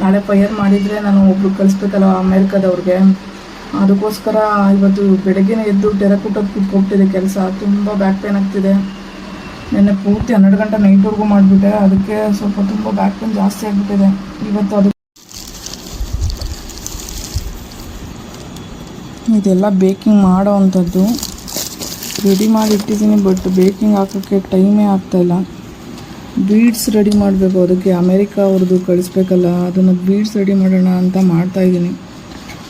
ನಾಳೆ ಫೈಯರ್ ಮಾಡಿದರೆ ನಾನು ಒಬ್ರು ಕಳಿಸ್ಬೇಕಲ್ಲ ಅಮೇರಿಕಾದವ್ರಿಗೆ. ಅದಕ್ಕೋಸ್ಕರ ಇವತ್ತು ಬೆಳಗ್ಗೆನೇ ಎದ್ದು ಟೆರಕೂಟಕ್ಕೆ ಕೂತ್ಕೊಬಿಟ್ಟಿದೆ ಕೆಲಸ. ತುಂಬ ಬ್ಯಾಕ್ ಪೇನ್ ಆಗ್ತಿದೆ. ನಿನ್ನೆ ಪೂರ್ತಿ ಹನ್ನೆರಡು ಗಂಟೆ ನೈಟ್ವರೆಗೂ ಮಾಡಿಬಿಟ್ಟೆ. ಅದಕ್ಕೆ ಸ್ವಲ್ಪ ತುಂಬ ಬ್ಯಾಕ್ ಪೇನ್ ಜಾಸ್ತಿ ಆಗಿಬಿಟ್ಟಿದೆ. ಇವತ್ತು ಅದು ಇದೆಲ್ಲ ಬೇಕಿಂಗ್ ಮಾಡೋ ಅಂಥದ್ದು. ರೆಡಿ ಮಾಡಿ ಇಟ್ಟಿದ್ದೀನಿ ಬಟ್ ಬೇಕಿಂಗ್ ಹಾಕೋಕ್ಕೆ ಟೈಮೇ ಆಗ್ತಾಯಿಲ್ಲ ಬೀಡ್ಸ್ ರೆಡಿ ಮಾಡಬೇಕು. ಅದಕ್ಕೆ ಅಮೇರಿಕಾ ಅವ್ರದ್ದು ಕಳಿಸ್ಬೇಕಲ್ಲ, ಅದನ್ನು ಬೀಡ್ಸ್ ರೆಡಿ ಮಾಡೋಣ ಅಂತ ಮಾಡ್ತಾಯಿದ್ದೀನಿ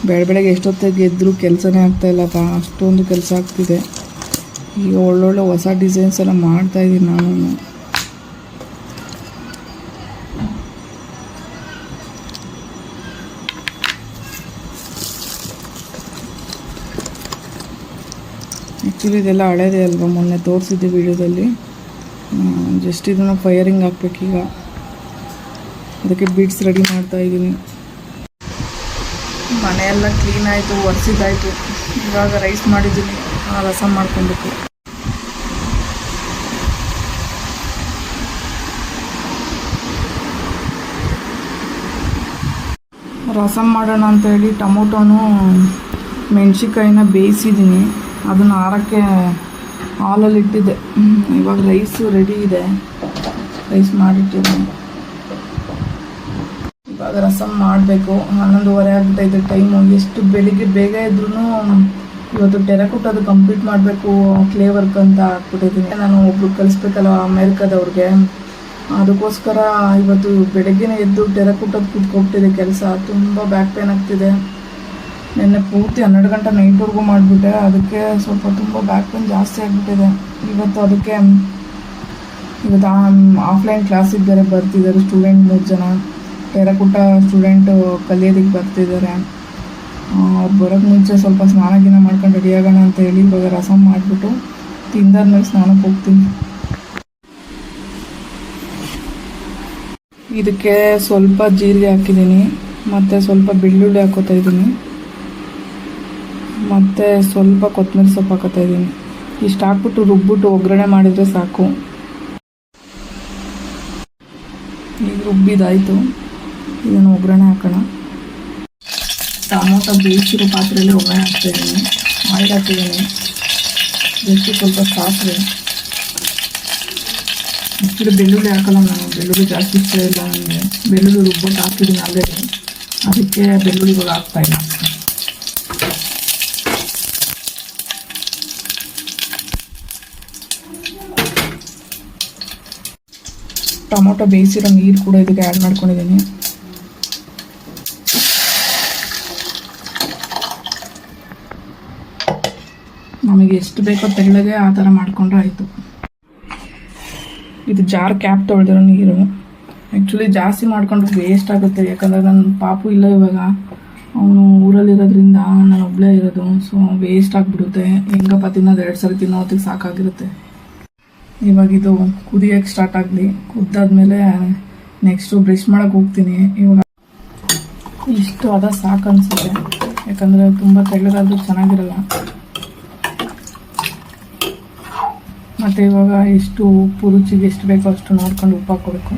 ಬೆಳೆ ಬೆಳಗ್ಗೆ ಎಷ್ಟೊತ್ತಿಗೆ ಎದ್ದರೂ ಕೆಲಸನೇ ಆಗ್ತಾಯಿಲ್ಲಪ್ಪ ಅಷ್ಟೊಂದು ಕೆಲಸ ಆಗ್ತಿದೆ. ಈಗ ಒಳ್ಳೊಳ್ಳೆ ಹೊಸ ಡಿಸೈನ್ಸ್ ಎಲ್ಲ ಮಾಡ್ತಾಯಿದ್ದೀನಿ ನಾನು. ಆ್ಯಕ್ಚುಲಿ ಇದೆಲ್ಲ ಹಳೇದೇ ಅಲ್ವಾ? ಮೊನ್ನೆ ತೋರಿಸಿದ್ದೆ ವಿಡಿಯೋದಲ್ಲಿ ಜಸ್ಟ್ ಇದನ್ನು ಫೈರಿಂಗ್ ಹಾಕ್ಬೇಕೀಗ ಅದಕ್ಕೆ ಬೀಡ್ಸ್ ರೆಡಿ ಮಾಡ್ತಾ ಇದ್ದೀನಿ. ಮನೆಯೆಲ್ಲ ಕ್ಲೀನ್ ಆಯಿತು ಒರೆಸಿದ್ದಾಯಿತು. ಇವಾಗ ರೈಸ್ ಮಾಡಿದ್ದೀನಿ ಆ ರಸ ಮಾಡ್ಕೊಬೇಕು. ರಸಮ್ ಮಾಡೋಣ ಅಂತೇಳಿ ಟೊಮೊಟೊನು ಮೆಣಸಿನ್ಕಾಯಿನ ಬೇಯಿಸಿದ್ದೀನಿ. ಅದನ್ನು ಆರಕ್ಕೆ ಹಾಲಲ್ಲಿ ಇಟ್ಟಿದ್ದೆ. ಇವಾಗ ರೈಸು ರೆಡಿ ಇದೆ. ರೈಸ್ ಮಾಡಿಟ್ಟಿದ್ದೀನಿ. ಇವಾಗ ರಸಮ್ ಮಾಡಬೇಕು. ಹನ್ನೊಂದುವರೆ ಆಗ್ಬಿಟ್ಟೈತೆ ಟೈಮು ಎಷ್ಟು ಬೆಳಿಗ್ಗೆ ಬೇಗ ಇದ್ರೂ ಇವತ್ತು ಟೆರಕೂಟದು ಕಂಪ್ಲೀಟ್ ಮಾಡಬೇಕು ಕ್ಲೇ ವರ್ಕ್ ಅಂತ ಹಾಕ್ಬಿಟ್ಟಿದ್ದೀನಿ ನಾನು ಒಬ್ರು ಕಲಿಸ್ಬೇಕಲ್ಲ ಅಮೇರಿಕಾದವ್ರಿಗೆ. ಅದಕ್ಕೋಸ್ಕರ ಇವತ್ತು ಬೆಳಗ್ಗೆನೇ ಎದ್ದು ಟೆರಕೂಟದ್ದು ಕೂತ್ಕೊಬಿಟ್ಟಿದೆ ಕೆಲಸ. ತುಂಬ ಬ್ಯಾಕ್ ಪೇನ್ ಆಗ್ತಿದೆ. ನಿನ್ನೆ ಪೂರ್ತಿ ಹನ್ನೆರಡು ಗಂಟೆ ನೈಟ್ವರೆಗೂ ಮಾಡಿಬಿಟ್ಟೆ. ಅದಕ್ಕೆ ಸ್ವಲ್ಪ ತುಂಬ ಬ್ಯಾಕ್ ಪೇನ್ ಜಾಸ್ತಿ ಆಗಿಬಿಟ್ಟಿದೆ. ಇವತ್ತು ಅದಕ್ಕೆ, ಇವತ್ತು ಆಫ್ಲೈನ್ ಕ್ಲಾಸ್ ಬೇರೆ ಬರ್ತಿದ್ದಾರೆ ಸ್ಟೂಡೆಂಟ್ ಮೂರು ಜನ. ಟೆರಕುಟ ಸ್ಟೂಡೆಂಟು ಕಲಿಯೋದಕ್ಕೆ ಬರ್ತಿದ್ದಾರೆ. ಅವ್ರು ಬರೋಕ್ಕೆ ಮುಂಚೆ ಸ್ವಲ್ಪ ಸ್ನಾನ ಗಿನ ಮಾಡ್ಕೊಂಡು ರೆಡಿ ಆಗೋಣ ಅಂತ ಹೇಳಿ ಇವಾಗ ರಸಮ್ ಮಾಡಿಬಿಟ್ಟು ತಿಂದಾದ್ಮೇಲೆ ಸ್ನಾನಕ್ಕೆ ಹೋಗ್ತೀನಿ. ಇದಕ್ಕೆ ಸ್ವಲ್ಪ ಜೀರಿಗೆ ಹಾಕಿದ್ದೀನಿ, ಮತ್ತು ಸ್ವಲ್ಪ ಬೆಳ್ಳುಳ್ಳಿ ಹಾಕೋತಾ ಇದ್ದೀನಿ. ಮತ್ತು ಸ್ವಲ್ಪ ಕೊತ್ತಂಬರಿ ಸೊಪ್ಪು ಹಾಕೋತಾ ಇದ್ದೀನಿ. ಇಷ್ಟು ಹಾಕ್ಬಿಟ್ಟು ರುಬ್ಬಿಟ್ಟು ಒಗ್ಗರಣೆ ಮಾಡಿದರೆ ಸಾಕು. ಈಗ ರುಬ್ಬಿದಾಯಿತು. ಇದನ್ನು ಒಗ್ಗರಣೆ ಹಾಕೋಣ. ಟೊಮೊಟೊ ಬೇಯಿಸಿರೋ ಪಾತ್ರೆಯಲ್ಲಿ ಒಗ್ಗರಣೆ ಹಾಕ್ತಾಯಿದ್ದೀನಿ ಆಯಿಲ್ ಹಾಕಿದ್ದೀನಿ. ಜಸ್ಟ್ ಸ್ವಲ್ಪ ಸಾಸಿವೆ. ಇಷ್ಟು ಬೆಳ್ಳುಳ್ಳಿ ಹಾಕಲ್ಲ ನಾನು. ಬೆಳ್ಳುಳ್ಳಿ ಜಾಸ್ತಿ ಇಷ್ಟ ಇಲ್ಲ ನನಗೆ ಬೆಳ್ಳುಳ್ಳಿ ರುಬ್ಬಿಟ್ಟು ಹಾಕಿದ್ದೀನಿ ಆಲ್ರೆಡಿ ಅದಕ್ಕೆ ಬೆಳ್ಳುಳ್ಳಿ ಇವಾಗ ಟೊಮೊಟೊ ಬೇಯಿಸಿರೋ ನೀರು ಕೂಡ ಇದಕ್ಕೆ ಆ್ಯಡ್ ಮಾಡ್ಕೊಂಡಿದ್ದೀನಿ. ನಮಗೆ ಎಷ್ಟು ಬೇಕೋ ತೆಳ್ಳಗೆ ಆ ಥರ ಮಾಡಿಕೊಂಡ್ರೆ ಆಯಿತು. ಇದು ಜಾರ್ ಕ್ಯಾಪ್ ತೊಳೆದಿರೋ ನೀರು. ಆ್ಯಕ್ಚುಲಿ ಜಾಸ್ತಿ ಮಾಡ್ಕೊಂಡ್ರೆ ವೇಸ್ಟ್ ಆಗುತ್ತೆ, ಯಾಕಂದರೆ ನನ್ನ ಪಾಪು ಇಲ್ಲ ಇವಾಗ. ಅವನು ಊರಲ್ಲಿರೋದ್ರಿಂದ ನಾನು ಒಬ್ಬಳೇ ಇರೋದು ಸೊ ವೇಸ್ಟ್ ಆಗಿಬಿಡುತ್ತೆ. ಹೆಂಗಪ್ಪ ತಿನ್ನೋದು, ಎರಡು ಸರಿ ತಿನ್ನೋ ಹೊತ್ತಿಗೆ ಸಾಕಾಗಿರುತ್ತೆ. ಇವಾಗ ಇದು ಕುದಿಯೋಕ್ಕೆ ಸ್ಟಾರ್ಟ್ ಆಗಲಿ, ಕುದ್ದಾದ್ಮೇಲೆ ನೆಕ್ಸ್ಟು ಬ್ರಷ್ ಮಾಡೋಕ್ಕೆ ಹೋಗ್ತೀನಿ. ಇವಾಗ ಇಷ್ಟು ಅದ ಸಾಕು ಅನಿಸುತ್ತೆ. ಯಾಕಂದರೆ ತುಂಬ ತೆಳ್ಳಗಾದ್ರೂ ಚೆನ್ನಾಗಿರಲ್ಲ. ಮತ್ತು ಇವಾಗ ಎಷ್ಟು ಉಪ್ಪು, ರುಚಿಗೆ ಎಷ್ಟು ಬೇಕೋ ಅಷ್ಟು ನೋಡ್ಕೊಂಡು ಉಪ್ಪು ಹಾಕ್ಕೋಬೇಕು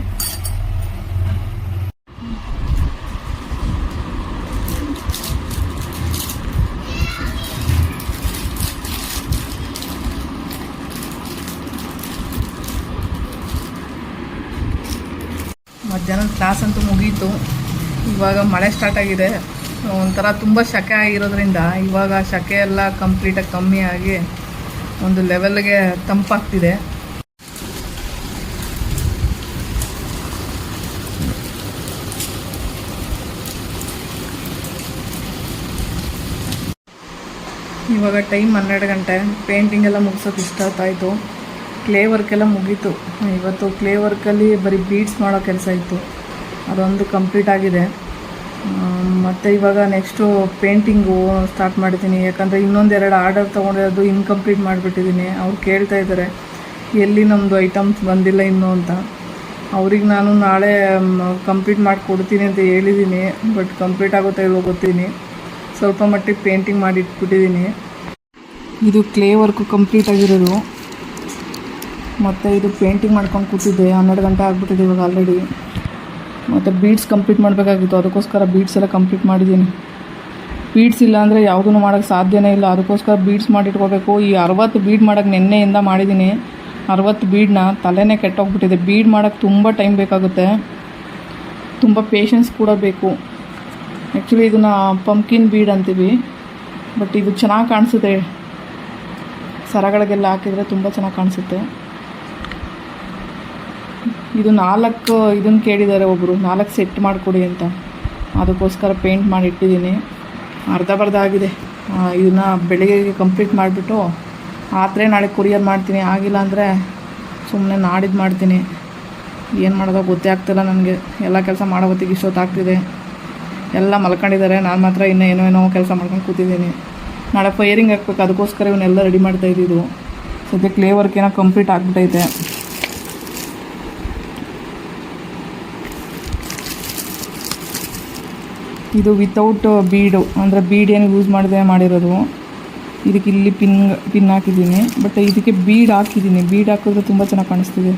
ಮಧ್ಯಾಹ್ನದ ಕ್ಲಾಸ್ ಅಂತೂ ಮುಗೀತು. ಇವಾಗ ಮಳೆ ಸ್ಟಾರ್ಟ್ ಆಗಿದೆ. ಒಂಥರ ತುಂಬ ಶಕೆ ಆಗಿರೋದ್ರಿಂದ ಇವಾಗ ಶಕೆ ಎಲ್ಲ ಕಂಪ್ಲೀಟಾಗಿ ಕಮ್ಮಿ ಆಗಿ ಒಂದು ಲೆವೆಲ್ಗೆ ತಂಪಾಗ್ತಿದೆ ಇವಾಗ ಟೈಮ್ ಹನ್ನೆರಡು ಗಂಟೆ. ಪೇಂಟಿಂಗ್ ಎಲ್ಲ ಮುಗಿಸೋಕೆ ಇಷ್ಟ ಆಯ್ತು. ಕ್ಲೇ ವರ್ಕೆಲ್ಲ ಮುಗೀತು. ಇವತ್ತು ಕ್ಲೇ ವರ್ಕಲ್ಲಿ ಬರೀ ಬೀಟ್ಸ್ ಮಾಡೋ ಕೆಲಸ ಇತ್ತು. ಅದೊಂದು ಕಂಪ್ಲೀಟ್ ಆಗಿದೆ. ಮತ್ತು ಇವಾಗ ನೆಕ್ಸ್ಟು ಪೇಂಟಿಂಗು ಸ್ಟಾರ್ಟ್ ಮಾಡಿದ್ದೀನಿ. ಯಾಕಂದರೆ ಇನ್ನೊಂದೆರಡು ಆರ್ಡರ್ ತೊಗೊಂಡಿರೋದು ಇನ್ಕಂಪ್ಲೀಟ್ ಮಾಡಿಬಿಟ್ಟಿದ್ದೀನಿ. ಅವ್ರು ಕೇಳ್ತಾ ಇದ್ದಾರೆ, ಎಲ್ಲಿ ನಮ್ಮದು ಐಟಮ್ಸ್ ಬಂದಿಲ್ಲ ಇನ್ನೂ ಅಂತ. ಅವ್ರಿಗೆ ನಾನು ನಾಳೆ ಕಂಪ್ಲೀಟ್ ಮಾಡಿ ಕೊಡ್ತೀನಿ ಅಂತ ಹೇಳಿದ್ದೀನಿ. ಬಟ್ ಕಂಪ್ಲೀಟ್ ಆಗುತ್ತೆ ಇಲ್ವೋ ಗೊತ್ತೀನಿ ಸ್ವಲ್ಪ ಮಟ್ಟಿಗೆ ಪೇಂಟಿಂಗ್ ಮಾಡಿಟ್ಬಿಟ್ಟಿದ್ದೀನಿ. ಇದು ಕ್ಲೇ ವರ್ಕು ಕಂಪ್ಲೀಟ್ ಆಗಿರೋದು. ಮತ್ತು ಇದು ಪೇಂಟಿಂಗ್ ಮಾಡ್ಕೊಂಡು ಕೂತಿದ್ದೆ, ಹನ್ನೆರಡು ಗಂಟೆ ಆಗಿಬಿಟ್ಟಿದೆ ಇವಾಗ ಆಲ್ರೆಡಿ ಮತ್ತು ಬೀಡ್ಸ್ ಕಂಪ್ಲೀಟ್ ಮಾಡಬೇಕಾಗಿತ್ತು, ಅದಕ್ಕೋಸ್ಕರ ಬೀಡ್ಸ್ ಎಲ್ಲ ಕಂಪ್ಲೀಟ್ ಮಾಡಿದ್ದೀನಿ. ಬೀಡ್ಸ್ ಇಲ್ಲ ಅಂದರೆ ಯಾವುದೂ ಮಾಡೋಕ್ಕೆ ಸಾಧ್ಯನೇ ಇಲ್ಲ, ಅದಕ್ಕೋಸ್ಕರ ಬೀಡ್ಸ್ ಮಾಡಿಟ್ಕೋಬೇಕು. ಈ ಅರವತ್ತು ಬೀಡ್ ಮಾಡೋಕ್ಕೆ ನಿನ್ನೆಯಿಂದ ಮಾಡಿದ್ದೀನಿ. ಅರವತ್ತು ಬೀಡನ್ನ ತಲೆನೇ ಕೆಟ್ಟೋಗ್ಬಿಟ್ಟಿದೆ. ಬೀಡ್ ಮಾಡೋಕ್ಕೆ ತುಂಬ ಟೈಮ್ ಬೇಕಾಗುತ್ತೆ. ತುಂಬ ಪೇಷನ್ಸ್ ಕೂಡ ಬೇಕು. ಆ್ಯಕ್ಚುಲಿ ಇದನ್ನು ಪಂಪ್ಕಿನ್ ಬೀಡ್ ಅಂತೀವಿ. ಬಟ್ ಇದು ಚೆನ್ನಾಗಿ ಕಾಣಿಸುತ್ತೆ. ಸರಗಳಿಗೆಲ್ಲ ಹಾಕಿದರೆ ತುಂಬ ಚೆನ್ನಾಗಿ ಕಾಣಿಸುತ್ತೆ. ಇದು ನಾಲ್ಕು ಇದನ್ನು ಕೇಳಿದ್ದಾರೆ ಒಬ್ಬರು ನಾಲ್ಕು ಸೆಟ್ ಮಾಡಿಕೊಡಿ ಅಂತ. ಅದಕ್ಕೋಸ್ಕರ ಪೇಂಟ್ ಮಾಡಿ ಇಟ್ಟಿದ್ದೀನಿ. ಅರ್ಧ ಬರ್ಧ ಆಗಿದೆ. ಇದನ್ನು ಬೆಳಿಗ್ಗೆ ಕಂಪ್ಲೀಟ್ ಮಾಡಿಬಿಟ್ಟು ಆತ್ರೆ ನಾಳೆ ಕೊರಿಯರ್ ಮಾಡ್ತೀನಿ. ಆಗಿಲ್ಲ ಅಂದರೆ ಸುಮ್ಮನೆ ನಾಡಿದ್ದು ಮಾಡ್ತೀನಿ. ಏನು ಮಾಡೋದೋ ಗೊತ್ತೇ ಆಗ್ತಿಲ್ಲ ನನಗೆ. ಎಲ್ಲ ಕೆಲಸ ಮಾಡೋ ಹೊತ್ತಿಗೆ ಇಷ್ಟೊತ್ತಾಗ್ತಿದೆ ಎಲ್ಲ ಮಲ್ಕೊಂಡಿದ್ದಾರೆ. ನಾನು ಮಾತ್ರ ಇನ್ನೂ ಏನೋ ಏನೋ ಕೆಲಸ ಮಾಡ್ಕೊಂಡು ಕೂತಿದ್ದೀನಿ. ನಾಳೆ ಫೈರಿಂಗ್ ಹಾಕ್ಬೇಕು. ಅದಕ್ಕೋಸ್ಕರ ಇವನ್ನೆಲ್ಲ ರೆಡಿ ಮಾಡ್ತಾ ಇದ್ದಿದ್ದು. ಸದ್ಯಕ್ಕೆ ಕ್ಲೇ ವರ್ಕ್ ಏನೋ ಕಂಪ್ಲೀಟ್ ಆಗಿಬಿಟ್ಟೈತೆ ಇದು ವಿತೌಟ್ ಬೀಡು ಅಂದರೆ ಬೀಡ್ ಏನು ಯೂಸ್ ಮಾಡದೆ ಮಾಡಿರೋದು. ಇದಕ್ಕೆ ಇಲ್ಲಿ ಪಿನ್ ಪಿನ್ ಹಾಕಿದ್ದೀನಿ. ಬಟ್ ಇದಕ್ಕೆ ಬೀಡ್ ಹಾಕಿದ್ದೀನಿ. ಬೀಡ್ ಹಾಕಿದ್ರೆ ತುಂಬ ಚೆನ್ನಾಗಿ ಕಾಣಿಸ್ತಿದೆ.